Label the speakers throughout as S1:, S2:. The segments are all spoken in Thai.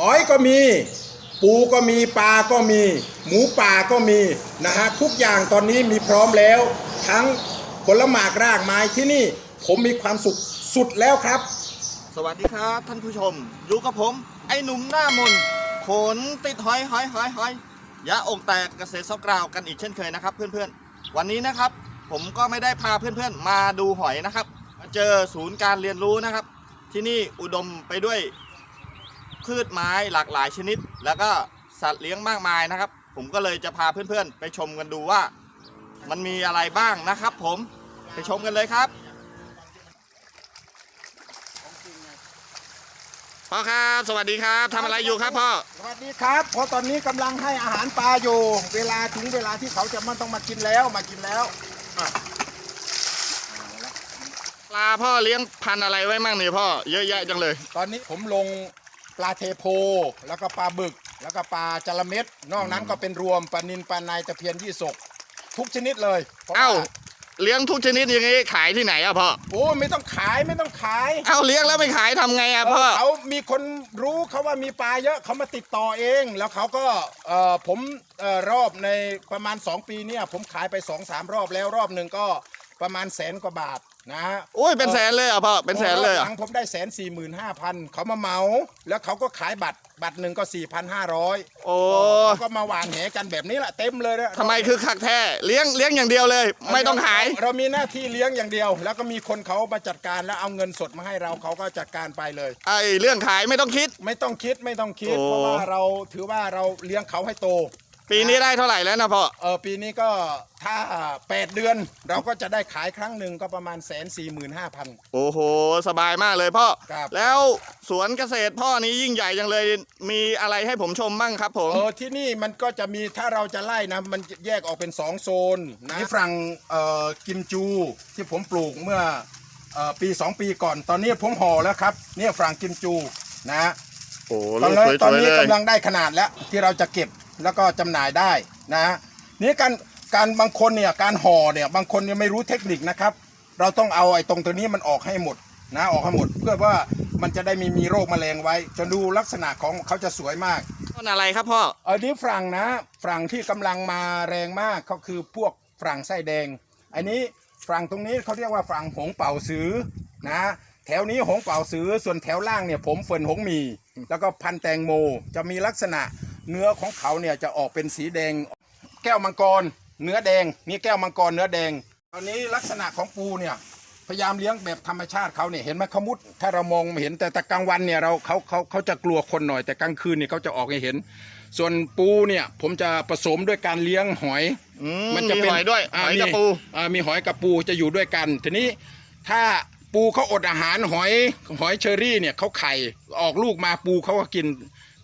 S1: หอยก็มี ปูก็มีปลาก็มี หมูป่าก็มีนะฮะทุกอย่างตอนนี้มีพร้อมแล้ว ทั้งผลหมากรากไม้ที่นี่ผมมีความสุขสุดแล้วครับ
S2: สวัสดีครับท่านผู้ชม อยู่กับผม ไอ้หนุ่มหน้ามนขนติดหอยหอยหอยหอยยะอกแตกเกษตรซอกกราวกันอีกเช่นเคยนะครับ เพื่อนๆ วันนี้นะครับ ผมก็ไม่ได้พาเพื่อนๆ มาดูหอยนะครับ มาเจอศูนย์การเรียนรู้นะครับ ที่นี่อุดมไปด้วย พืชไม้หลากหลายชนิด แล้วก็สัตว์เลี้ยงมากมายนะครับ ผมก็เลยจะพาเพื่อนๆ ไปชมกันดูว่า มันมีอะไรบ้างนะครับ ผมไปชมกันเลยครับพ่อครับ สวัสดีครับทำอะไรอยู่ครับพ่อ
S1: สวัสดีครับเพราะตอนนี้กำลังให้อาหารปลาอยู่ เวลาถึงเวลาที่เขาจะมันต้องมากินแล้วมากินแล้วอะ
S2: ปลาพ่อเลี้ยงพันธุ์อะไรไว้มั่งเนี่ยพ่อเยอะแยะจังเลย
S1: ตอนนี้ผมลง ปลาเทโพ แล้วก็ปลาบึก แล้วก็ปลาจระเม็ดนอกนั้นก็เป็นรวมปลานินปลาในตะเพียนยี่สกทุกชนิดเลยพระว่
S2: เอ้าเลี้ยงทุกชนิดอย่างนี้ขายที่ไหนอะพ่อ
S1: โอ้ไม่ต้องขายไม่ต้องขาย
S2: เอ้าเลี้ยงแล้วไม่ขายทำไงอะพ่อ
S1: เขามีคนรู้เขาว่ามีปลาเยอะเขามาติดต่อเอง แล้วเขาก็เอ่อผมเอ่อรอบในประมาณ 2 ปีเนี่ยผมขายไป2อสามรอบแล้วรอบหนึ่งก็ประมาณแสนกว่าบาท นะฮะ
S2: โอ้ยเป็นแสนเลยเหรอะพ่อเป็นแสนเลยเหร
S1: ห
S2: อ
S1: ลังผมได้แสนสี่หมื่นห้าพันเขามาเหมา แล้วเขาก็ขายบัตรบัตรหนึ่งก็สี่พันห้าร้อย
S2: โอ้
S1: เขาก็มาหวานแหกันแบบนี้แหละเต็มเลยนะ
S2: ทำไมคือคักแท้เลี้ยงเลี้ยงอย่างเดียวเลย ไม่ต้องขาย
S1: เรเรามีหน้าที่เลี้ยงอย่างเดียว แล้วก็มีคนเขามาจัดการแล้วเอาเงินสดมาให้เราเขาก็จัดการไปเลย
S2: ไอ้เรื่องขายไม่ต้องคิด
S1: ไม่ต้องคิดไม่ต้องคิด
S2: โอ้
S1: เพราะว่าเราถือว่าเราเลี้ยงเขาให้โต
S2: ปีนี้ได้เท่าไหร่แล้วนะพ่อ
S1: เออปีนี้ก็ถ้า 8 เดือน เราก็จะได้ขายครั้งหนึ่งก็ประมาณแสนสี่หมื่นห้าพัน
S2: โอ้โห สบายมากเลยพ่อ
S1: ครับ
S2: แล้วสวนเกษตรพ่อนี้ยิ่งใหญ่จังเลย มีอะไรให้ผมชมบ้างครับผม
S1: เออที่นี่มันก็จะมีถ้าเราจะไล่นะมันแยกออกเป็น 2 โซนนะนี่ฝรั่งเอ่อกิมจูที่ผมปลูกเมื่อเอ่อปี 2 ปีก่อน ตอนนี้ผมห่อแล้วครับเนี่ยฝรั่งกิมจูนะ
S2: โอ้
S1: ต
S2: ลู
S1: อน
S2: ก
S1: นี้
S2: สวย
S1: ตอน
S2: ๆ
S1: นี้
S2: เลย
S1: กำลังได้ขนาดแล้วที่เราจะเก็บ แล้วก็จำหน่ายได้นะนี่การการบางคนเนี่ยการห่อเนี่ยบางคนยังไม่รู้เทคนิคนะครับ เราต้องเอาไอ้ตรงตัวนี้มันออกให้หมดนะออกให้หมด เพื่อว่ามันจะได้ไมีมีโรคแมลงไว้ จะดูลักษณะของเขาจะสวยมาก
S2: ต้นอะไรครับพ่อ
S1: อันนี้ฝรั่งนะฝรั่งที่กำลังมาแรงมากก็คือพวกฝรั่งไส้แดง อันนี้ฝรั่งตรงนี้เขาเรียกว่าฝรั่งหงเป่าซื้อนะแถวนี้หงเป่าซื้อส่วนแถวล่างเนี่ยผมเฟินหงมี แล้วก็พันแตงโมจะมีลักษณะ เนื้อของเขาเนี่ยจะออกเป็นสีแดง แก้วมังกร เนื้อแดงนี่แก้วมังกรเนื้อแดง ตอนนี้ลักษณะของปูเนี่ยพยายามเลี้ยงแบบธรรมชาติเขาเนี่ยเห็นไหมเขามุดถ้าเรามองไม่เห็นแต่แต่กลางวันเนี่ยเราเขาเขาเขาจะกลัวคนหน่อยแต่กลางคืนเนี่ยเขาจะออกให้เห็น ส่วนปูเนี่ยผมจะผสมด้วยการเลี้ยงหอย
S2: อืม
S1: มันจะเป็น
S2: มีหอยด้วยาหอย
S1: มี
S2: กระปู
S1: อ่ามีหอยกับปูจะอยู่ด้วยกัน ทีนี้ถ้าปูเขาอดอาหารหอยหอยเชอรี่เนี่ยเขาไข่ออกลูกมาปูเขาก็กิน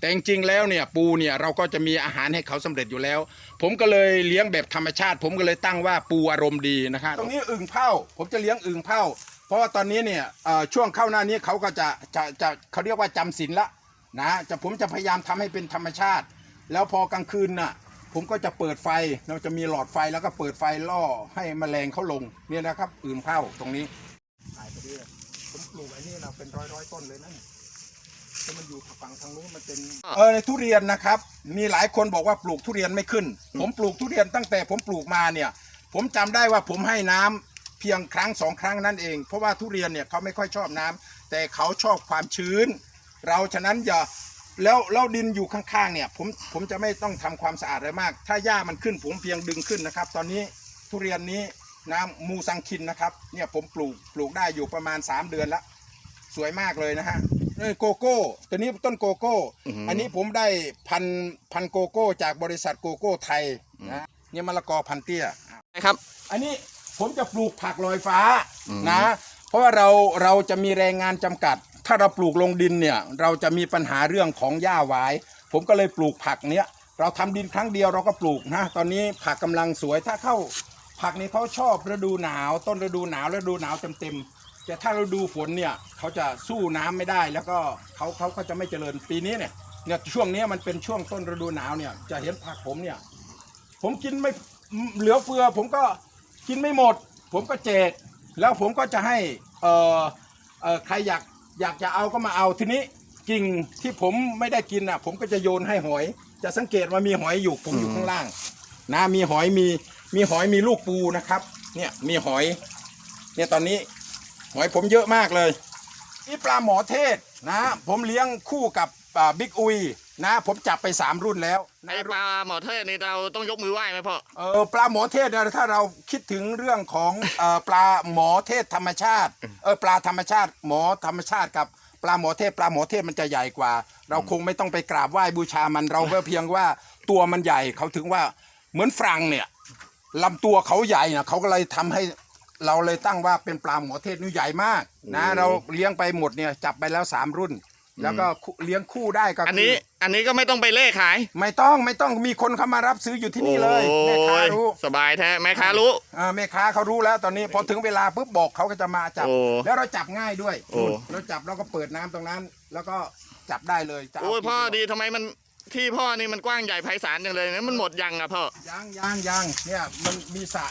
S1: แต่จริงๆแล้วเนี่ยปูเนี่ยเราก็จะมีอาหารให้เขาสำเร็จอยู่แล้ว ผมก็เลยเลี้ยงแบบธรรมชาติ ผมก็เลยตั้งว่าปูอารมณ์ดีนะครับตรงนี้อึ่งเผาผมจะเลี้ยงอึ่งเผาเพราะว่าตอนนี้เนี่ยช่วงเข้าหน้านี้เขาก็จะจะจะเขาเรียกว่าจำศีลละนะจะผมจะพยายามทำให้เป็นธรรมชาติ แล้วพอกลางคืนน่ะผมก็จะเปิดไฟเราจะมีหลอดไฟแล้วก็เปิดไฟล่อให้แมลงเขาลงเนี่ยนะครับ อื่นเผาตรงนี้หายไปดีเลยผมปลูกไอ้นี่นะเป็นร้อยร้อยต้นเลยนะ แต่มันอยู่ฝั่งทางนู้นมันเป็นเออในทุเรียนนะครับ มีหลายคนบอกว่าปลูกทุเรียนไม่ขึ้น ผมปลูกทุเรียนตั้งแต่ผมปลูกมาเนี่ย ผมจำได้ว่าผมให้น้ำเพียงครั้งสองครั้งนั่นเอง เพราะว่าทุเรียนเนี่ยเขาไม่ค่อยชอบน้ำแต่เขาชอบความชื้น เราฉะนั้นอย่าแล้วแล้วดินอยู่ข้างๆเนี่ยผมผมจะไม่ต้องทำความสะอาดอะไรมาก ถ้าหญ้ามันขึ้นผมเพียงดึงขึ้นนะครับ ตอนนี้ทุเรียนนี้น้ำมูซังคินนะครับเนี่ยผมปลูกปลูกได้อยู่ประมาณ 3 เดือนแล้วสวยมากเลยนะฮะ โกโก้ ตัวนี้ต้นโกโก้
S2: อื้อหืออั
S1: อันนี้ผมได้พันพันโกโก้จากบริษัทโกโก้ไทยนะเนี่ยมะละกอพันเตี้ย
S2: ครับ
S1: อันนี้ผมจะปลูกผักลอยฟ้า
S2: อืม
S1: นะ เพราะว่าเราเราจะมีแรงงานจำกัด ถ้าเราปลูกลงดินเนี่ย เราจะมีปัญหาเรื่องของหญ้าหวาย ผมก็เลยปลูกผักเนี้ยเราทำดินครั้งเดียวเราก็ปลูกนะ ตอนนี้ผักกำลังสวยถ้าเข้าผักนี้เขาชอบฤดูหนาว ต้นฤดูหนาวฤดูหนาวเต็มๆ แต่ถ้าฤดูฝนเนี่ยเขาจะสู้น้ำไม่ได้ แล้วก็เขาเขาก็จะไม่เจริญปีนี้เนี่ยเนี่ยช่วงนี้มันเป็นช่วงต้นฤดูหนาวเนี่ยจะเห็นผักผมเนี่ย ผมกินไม่เหลือเฟือ ผมก็กินไม่หมด ผมก็แจก แล้วผมก็จะให้เอ่อเอ่อใครอยากอยากจะเอาก็มาเอาทีนี้กิ่งที่ผมไม่ได้กินอะ ผมก็จะโยนให้หอย จะสังเกตว่ามีหอยอยู่ผมอยู่ข้างล่าง นะมีหอยมีมีหอยมีลูกปูนะครับ เนี่ยมีหอย เนี่ยตอนนี้ หอยผมเยอะมากเลยนี่ปลาหมอเทศนะ ผมเลี้ยงคู่กับอ่าบิ๊กอุยนะ ผมจับไปสามรุ่นแล้ว
S2: ไอปลาหมอเทศนี่เราต้องยกมือไหว้ไหมพ่อ
S1: เออปลาหมอเทศเนี่ยถ้าเราคิดถึงเรื่องของเอ่อปลาหมอเทศธรรมชาติเออปลาธรรมชาติ หมอธรรมชาติกับปลาหมอเทศปลาหมอเทศมันจะใหญ่กว่า เราคงไม่ต้องไปกราบไหว้บูชามันเราก็เพียงว่าตัวมันใหญ่เขาถึงว่าเหมือนฝรั่งเนี่ยลำตัวเขาใหญ่นะเขาก็เลยทำให้ เราเลยตั้งว่าเป็นปลาหมอเทศนี่ใหญ่มากนะ
S2: โอ้
S1: เราเลี้ยงไปหมดเนี่ยจับไปแล้วสามรุ่น แล้วก็คู่เลี้ยงคู่ได้ก็คื
S2: อันนี้อันนี้ก็ไม่ต้องไปเล่ขาย
S1: ไม่ต้องไม่ต้องมีคนเข้ามารับซื้ออยู่ที่นี่เลยแม่ค้า
S2: โอ้ย
S1: รู้
S2: สบายแท้แม่ค้ารู้
S1: อ่าแม่ค้าเขารู้แล้วตอนนี้พอถึงเวลาปุ๊บบอกเขาก็จะมาจับ
S2: โอ้
S1: แล้วเราจับง่ายด้วย
S2: โอ้
S1: เราจับเราก็เปิดน้ำตรงนั้น แล้วก็จับได้เลยจะเา
S2: โอ้ย
S1: กี่
S2: พ่อ
S1: กิโล
S2: ดีทำไมมันที่พ่อนี่มันกว้างใหญ่ไพศาลจังเลยนะมันหมดยังอะพ่อ
S1: ยังยังยังเนี่ยมันมีสระ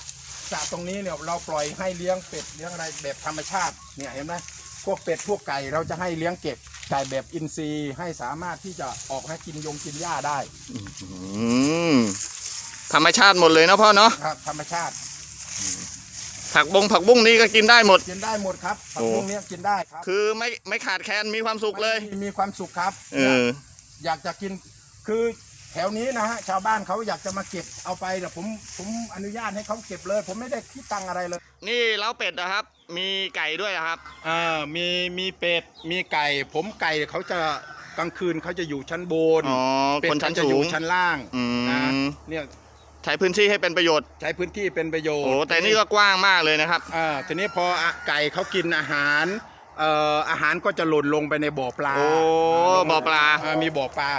S1: สระตรงนี้เนี่ยเราปล่อยให้เลี้ยงเป็ดเลี้ยงอะไรแบบธรรมชาติเนี่ยเห็นไหมพวกเป็ดพวกไก่เราจะให้เลี้ยงเก็บไก่แบบอินทรีย์ให้สามารถที่จะออกให้กินยงกินหญ้าได้
S2: อืมธรรมชาติหมดเลยนะพ่อเนาะ
S1: ครับ ธรรมชาติ
S2: ผักบงผักบุ้งนี่ก็กินได้หมด
S1: กินได้หมดครับผัก
S2: โอ้
S1: พวกนี้กินได้ครับ
S2: คือไม่ไม่ขาดแคลนมีความสุขเลย
S1: มีมีความสุขครับ
S2: เออ
S1: อยากจะกินคือ แถวนี้นะฮะชาวบ้านเขาอยากจะมาเก็บเอาไปแต่ผมผมอนุญาตให้เขาเก็บเลย ผมไม่ได้คิดตังค์อะไรเลย
S2: นี่เล้าเป็ดนะครับ มีไก่ด้วยอะครับ
S1: อ่ามีมีเป็ดมีไก่ ผมไก่เขาจะกลางคืนเขาจะอยู่ชั้นบน
S2: อ๋อ
S1: เป็ด
S2: คนชั้น
S1: เขาจะ
S2: สู
S1: อยู่
S2: ง
S1: ชั้นล่าง
S2: อืม
S1: นะเนี่ย
S2: ใช้พื้นที่ให้เป็นประโยชน์
S1: ใช้พื้นที่เป็นประโยชน์
S2: โอ้แต่นี่ก็กว้างมากเลยนะครับ
S1: อ่าทีนี้พออะไก่เขากินอาหารเอ่ออาหารก็จะหล่นลงไปในบ่อปลา
S2: โอ้บ่อปลา
S1: อ่มีบ่อปลา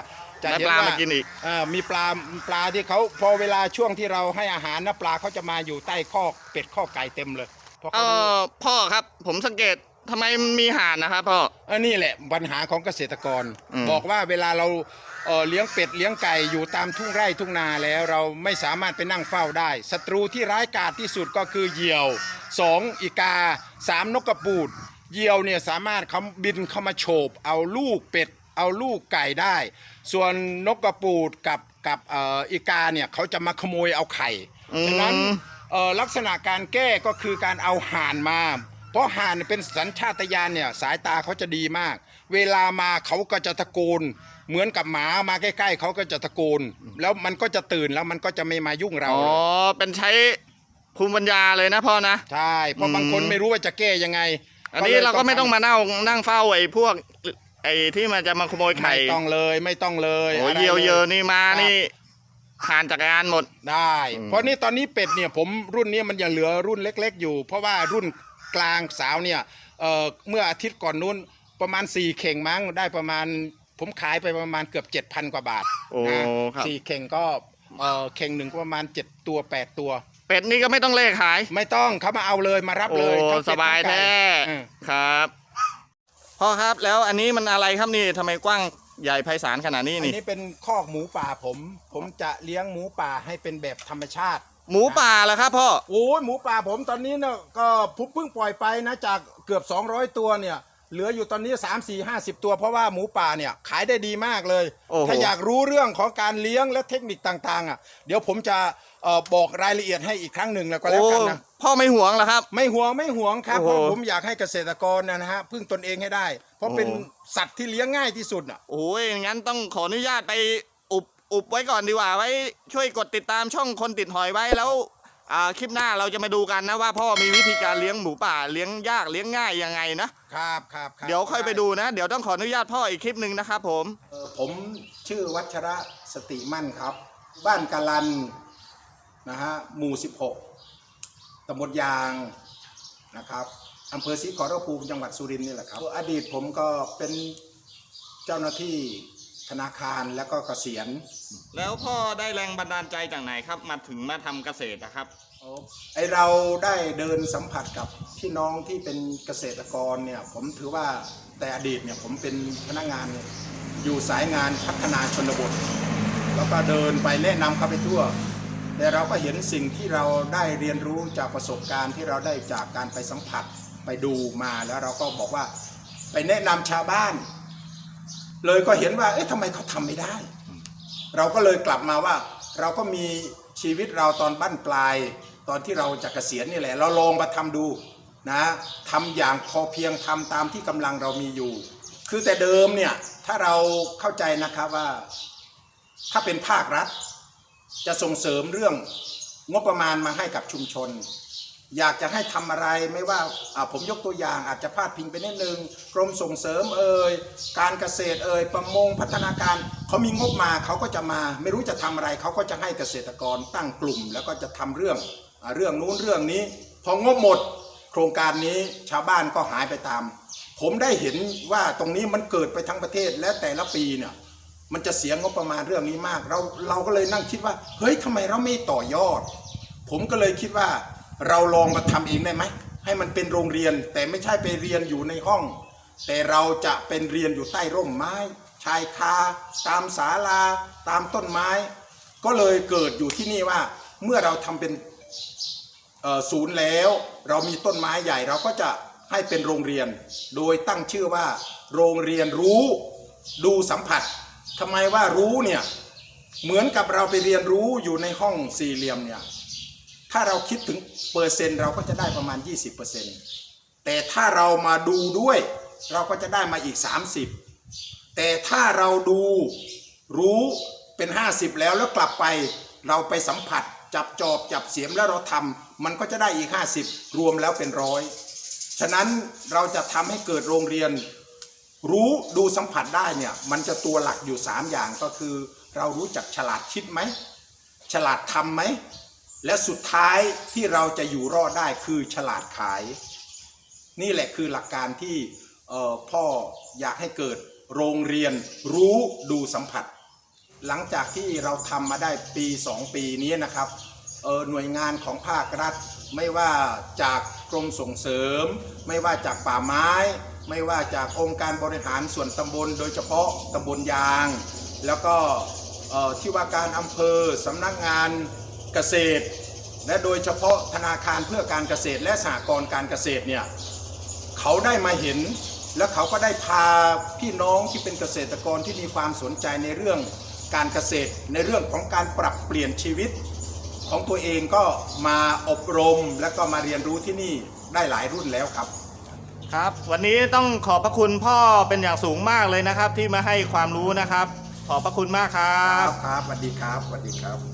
S1: จะ
S2: ได้
S1: เห็น
S2: ปลา
S1: ว่า
S2: มากินอีก
S1: อ่ามีปลาปลาที่เขาพอเวลาช่วงที่เราให้อาหารนะปลาเขาจะมาอยู่ใต้คอกเป็ดคอกไก่เต็มเลยเพราะ
S2: เอ
S1: เขารู้
S2: อพ่อครับผมสังเกตทำไมมันมีห่านนะครับพ่อ
S1: เออนี่แหละปัญหาของเกษตรกร
S2: อืม
S1: บอกว่าเวลาเราเอ่อเลี้ยงเป็ดเลี้ยงไก่อยู่ตามทุ่งไร่ทุ่งนาแล้วเราไม่สามารถไปนั่งเฝ้าได้ศัตรูที่ร้ายกาจที่สุดก็คือเหยี่ยวสองอีกาสามนกกระปูดเหยี่ยวเนี่ยสามารถเขาบินเข้ามาโฉบเอาลูกเป็ด เอาลูกไก่ได้ ส่วนนกกระปูดกับกับเอ่ออีกาเนี่ยเขาจะมาขโมยเอาไข่
S2: อืม
S1: ฉะนั้นเอ่อลักษณะการแก้ก็คือการเอาห่านมา เพราะห่านเป็นสัญชาตญาณเนี่ยสายตาเขาจะดีมาก เวลามาเขาก็จะตะโกน เหมือนกับหมามาใกล้ ๆ เขาก็จะตะโกน แล้วมันก็จะตื่นแล้วมันก็จะไม่มายุ่งเรา
S2: อ๋อเป็นใช้ภูมิปัญญาเลยนะพ่อนะ
S1: ใช่ เพราะบางคน
S2: อืม
S1: ไม่รู้ว่าจะแก้ยังไง
S2: อันนี้
S1: ลย
S2: เราก็ไม่ต้อง
S1: ทำ
S2: มานั่งนั่งเฝ้าไอ้พวก ไอ้ที่มันจะมาขโมยไข่
S1: ไม่ต้องเลยไม่ต้องเลย
S2: โอ้
S1: อะไร
S2: เยียว
S1: ล
S2: เยอะนี่มานี่ห่านจักรยานหมด
S1: ได้
S2: อืม
S1: เพราะนี่ตอนนี้เป็ดเนี่ยผมรุ่นนี้มันยังเหลือรุ่นเล็ก ๆ อยู่ เพราะว่ารุ่นกลางสาวเนี่ยเอ่อเมื่ออาทิตย์ก่อนนู้นประมาณ4เข่งมั้งได้ประมาณ ผมขายไปประมาณเกือบ7,000กว่าบาท
S2: โอ้
S1: นะครับสี่เข่งก็เอ่อเข่งหนึ่งก็ประมาณ7ตัว8ตัว
S2: เป็ดนี่ก็ไม่ต้องเล่ขาย
S1: ไม่ต้องเขามาเอาเลยมารับ
S2: โอ้
S1: เลยทั้ง
S2: ส
S1: เป็ด
S2: บาย
S1: ทั้งไก่
S2: แท้
S1: เออ
S2: ครับ พ่อครับแล้วอันนี้มันอะไรครับนี่ทำไมกว้างใหญ่ไพศาลขนาดนี้
S1: อัน
S2: นี่
S1: นี้เป็นคอกหมูป่าผม ผมจะเลี้ยงหมูป่าให้เป็นแบบธรรมชาติ
S2: หมูป่าเหรอครับพ่อ
S1: โอ้ยหมูป่าผมตอนนี้เนี่ยก็ผมเพิ่งปล่อยไปนะจากเกือบ 200 ตัวเนี่ย เหลืออยู่ตอนนี้3 4 50ตัวเพราะว่าหมูป่าเนี่ยขายได้ดีมากเลย
S2: โอ้โห
S1: ถ้าอยากรู้เรื่องของการเลี้ยงและเทคนิคต่างๆอะเดี๋ยวผมจะเอ่อบอกรายละเอียดให้อีกครั้งหนึ่งแล้วก็แล้วกันนะ
S2: โอ้พ่อไม่ห่วงเหรอครับ
S1: ไม่ห่วงไม่ห่วงครับ
S2: โอ้
S1: เพ
S2: โห
S1: ราะผมอยากให้เกษตรกรนะฮะพึ่งตนเองให้ได้ เพราะเป็น
S2: โอ้
S1: สัตว์ที่เลี้ยงง่ายที่สุดอะ
S2: โอ้ยงั้นต้องขออนุญาตไปอุบอุบไว้ก่อนดีกว่าไว้ ช่วยกดติดตามช่องคนติดหอยไว้แล้วอ่า คลิปหน้าเราจะมาดูกันนะว่าพ่อมีวิธีการเลี้ยงหมูป่าเลี้ยงยากเลี้ยงง่ายยังไงนะครับ
S1: ครับครับ
S2: เดี๋ยวค่อยไปดูนะ เดี๋ยวต้องขออนุญาตพ่ออีกคลิปหนึ่งนะครับผม
S1: เอ่อผมชื่อวัชระสติมั่นครับ บ้านกาลันนะฮะหมู่ 16ตำบลยางนะครับอำเภอศรีขอรภูมิจังหวัดสุรินทร์นี่แหละครับอดีตผมก็เป็นเจ้าหน้าที่ ธนาคารแล้วก็เกษียณ
S2: แล้วพ่อได้แรงบันดาลใจจากไหนครับ มาถึงมาทำเกษตรนะครับ
S1: ไอเราได้เดินสัมผัสกับพี่น้องที่เป็นเกษตรกรเนี่ยผมถือว่าแต่อดีตเนี่ยผมเป็นพนักงานอยู่สายงานพัฒนาชนบท แล้วก็เดินไปแนะนำเขาไปทั่ว แต่เราก็เห็นสิ่งที่เราได้เรียนรู้จากประสบการณ์ที่เราได้จากการไปสัมผัสไปดูมาแล้วเราก็บอกว่าไปแนะนำชาวบ้าน เลยก็เห็นว่า เอ๊ะทำไมเขาทำไม่ได้ เราก็เลยกลับมาว่า เราก็มีชีวิตเราตอนบั้นปลาย ตอนที่เราจะเกษียณนี่แหละ เราลองมาทำดูนะทำอย่างพอเพียงทำตามที่กำลังเรามีอยู่ คือแต่เดิมเนี่ยถ้าเราเข้าใจนะครับว่า ถ้าเป็นภาครัฐ จะส่งเสริมเรื่องงบประมาณมาให้กับชุมชน อยากจะให้ทำอะไรไม่ว่าผมยกตัวอย่างอาจจะพลาดพิงไปนิดนึงกรมส่งเสริมเอ่ยการเกษตรเอ่ยประมงพัฒนาการเขามีงบมาเขาก็จะมา ไม่รู้จะทำอะไรเขาก็จะให้เกษตรกรตั้งกลุ่ม แล้วก็จะทำเรื่องเรื่องนู้นเรื่องนี้ พองบหมด โครงการนี้ชาวบ้านก็หายไปตาม ผมได้เห็นว่าตรงนี้มันเกิดไปทั้งประเทศและแต่ละปีเนี่ยมันจะเสียงบประมาณเรื่องนี้มาก เราเราก็เลยนั่งคิดว่า เฮ้ยทำไมเราไม่ต่อยอด ผมก็เลยคิดว่า เราลองมาทำเองได้ไหมให้มันเป็นโรงเรียนแต่ไม่ใช่ไปเรียนอยู่ในห้อง แต่เราจะเป็นเรียนอยู่ใต้ร่มไม้ ชายคา ตามศาลา ตามต้นไม้ ก็เลยเกิดอยู่ที่นี่ว่า เมื่อเราทำเป็นศูนย์แล้ว เรามีต้นไม้ใหญ่เราก็จะให้เป็นโรงเรียน โดยตั้งชื่อว่า โรงเรียนรู้ดูสัมผัสทำไมว่ารู้เนี่ยเหมือนกับเราไปเรียนรู้อยู่ในห้องสี่เหลี่ยมเนี่ย ถ้าเราคิดถึงเปอร์เซ็นต์เราก็จะได้ประมาณ 20%แต่ถ้าเรามาดูด้วย เราก็จะได้มาอีก 30 แต่ถ้าเราดูรู้เป็น 50 แล้วแล้วกลับไป เราไปสัมผัส จับจอบจับเสียมแล้วเราทำมันก็จะได้อีก 50 รวมแล้วเป็นร้อยฉะนั้นเราจะทำให้เกิดโรงเรียน รู้ดูสัมผัสได้เนี่ยมันจะตัวหลักอยู่ 3 อย่างก็คือ เรารู้จักฉลาดคิดไหมฉลาดทำไหม และสุดท้ายที่เราจะอยู่รอดได้คือฉลาดขาย นี่แหละคือหลักการที่พ่ออยากให้เกิดโรงเรียนรู้ดูสัมผัส หลังจากที่เราทำมาได้ปี 2 ปีนี้นะครับหน่วยงานของภาครัฐ ไม่ว่าจากกรมส่งเสริม ไม่ว่าจากป่าไม้ ไม่ว่าจากองค์การบริหารส่วนตำบล โดยเฉพาะตำบลยาง แล้วก็ที่ว่าการอำเภอสำนักงาน เกษตร และโดยเฉพาะธนาคารเพื่อการเกษตรและสหกรณ์การเกษตรเนี่ยเขาได้มาเห็นแล้วเขาก็ได้พาพี่น้องที่เป็นเกษตรกรที่มีความสนใจในเรื่องการเกษตร ในเรื่องของการปรับเปลี่ยนชีวิต ของตัวเองก็มาอบรมและก็มาเรียนรู้ที่นี่ได้หลายรุ่นแล้วครับ
S2: ครับ วันนี้ต้องขอบพระคุณพ่อเป็นอย่างสูงมากเลยนะครับ ที่มาให้ความรู้นะครับ ขอบพระคุณมากครับ
S1: ครับสวัสดีครับสวัสดีครับ